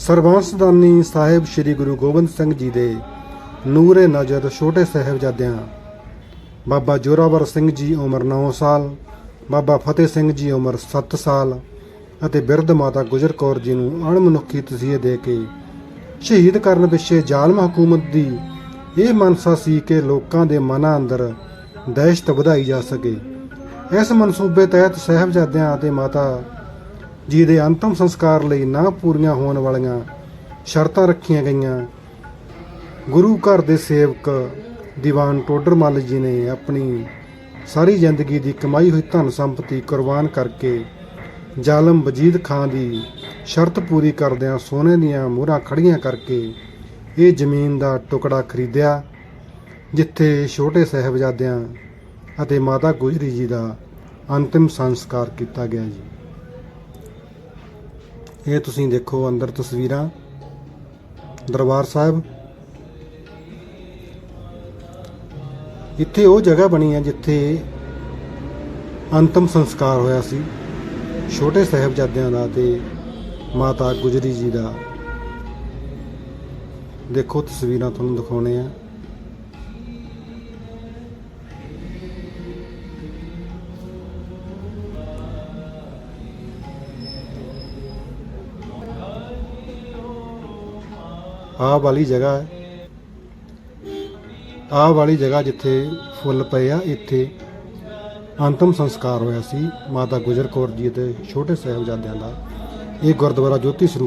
ਸਰਬੰਸਦਾਨੀ ਸਾਹਿਬ ਸ੍ਰੀ ਗੁਰੂ ਗੋਬਿੰਦ ਸਿੰਘ ਜੀ ਦੇ ਨੂਰੇ ਨਜ਼ਰ ਛੋਟੇ ਸਾਹਿਬਜ਼ਾਦਿਆਂ, ਬਾਬਾ ਜੋਰਾਵਰ ਸਿੰਘ ਜੀ ਉਮਰ 9 ਸਾਲ, ਬਾਬਾ ਫਤਿਹ ਸਿੰਘ ਜੀ ਉਮਰ 7 ਸਾਲ ਅਤੇ ਬਿਰਧ ਮਾਤਾ ਗੁਜਰ ਕੌਰ ਜੀ ਨੂੰ ਅਣਮਨੁੱਖੀ ਤਸੀਹੇ ਦੇ ਕੇ ਸ਼ਹੀਦ ਕਰਨ ਪਿੱਛੇ ਜ਼ਾਲਮ ਹਕੂਮਤ ਦੀ ਇਹ ਮਨਸਾ ਸੀ ਕਿ ਲੋਕਾਂ ਦੇ ਮਨਾਂ ਅੰਦਰ ਦਹਿਸ਼ਤ ਵਧਾਈ ਜਾ ਸਕੇ। ਇਸ ਮਨਸੂਬੇ ਤਹਿਤ ਸਾਹਿਬਜ਼ਾਦਿਆਂ ਅਤੇ ਮਾਤਾ ਜਿਹਦੇ ਅੰਤਮ ਸੰਸਕਾਰ ਲਈ ਨਾ ਪੂਰੀਆਂ ਹੋਣ ਵਾਲੀਆਂ ਸ਼ਰਤਾਂ ਰੱਖੀਆਂ ਗਈਆਂ। ਗੁਰੂ ਘਰ ਦੇ ਸੇਵਕ ਦੀਵਾਨ ਟੋਡਰਮੱਲ ਜੀ ਨੇ ਆਪਣੀ ਸਾਰੀ ਜ਼ਿੰਦਗੀ ਦੀ ਕਮਾਈ ਹੋਈ ਧਨ ਸੰਪਤੀ ਕੁਰਬਾਨ ਕਰਕੇ ਜ਼ਾਲਮ ਵਜੀਦ ਖਾਨ ਦੀ ਸ਼ਰਤ ਪੂਰੀ ਕਰਦਿਆਂ ਸੋਨੇ ਦੀਆਂ ਮੋਹਰਾਂ ਖੜੀਆਂ ਕਰਕੇ ਇਹ ਜ਼ਮੀਨ ਦਾ ਟੁਕੜਾ ਖਰੀਦਿਆ, ਜਿੱਥੇ ਛੋਟੇ ਸਾਹਿਬਜ਼ਾਦਿਆਂ ਅਤੇ ਮਾਤਾ ਗੁਜਰੀ ਜੀ ਦਾ ਅੰਤਿਮ ਸੰਸਕਾਰ ਕੀਤਾ ਗਿਆ ਜੀ। ਇਹ ਤੁਸੀਂ ਦੇਖੋ ਅੰਦਰ ਤਸਵੀਰਾਂ। ਦਰਬਾਰ ਸਾਹਿਬ। ਇੱਥੇ ਉਹ ਜਗ੍ਹਾ ਬਣੀ ਹੈ ਜਿੱਥੇ ਅੰਤਮ ਸੰਸਕਾਰ ਹੋਇਆ ਸੀ। ਛੋਟੇ ਸਾਹਿਬਜ਼ਾਦਿਆਂ ਦਾ ਤੇ ਮਾਤਾ ਗੁਜਰੀ ਜੀ ਦਾ। ਦੇਖੋ ਤਸਵੀਰਾਂ ਤੁਹਾਨੂੰ ਦਿਖਾਉਣੇ ਆ। ਆਹ ਵਾਲੀ ਜਗ੍ਹਾ ਹੈ। ਆਹ ਵਾਲੀ ਜਗ੍ਹਾ ਜਿੱਥੇ ਫੁੱਲ ਪਏ ਆ, ਇੱਥੇ ਅੰਤਮ ਸੰਸਕਾਰ ਹੋਇਆ ਸੀ ਮਾਤਾ ਗੁਜਰ ਕੌਰ ਜੀ ਅਤੇ ਛੋਟੇ ਸਾਹਿਬਜ਼ਾਦਿਆਂ ਦਾ। ਇਹ ਗੁਰਦੁਆਰਾ ਜੋਤੀ ਸਰੂਪ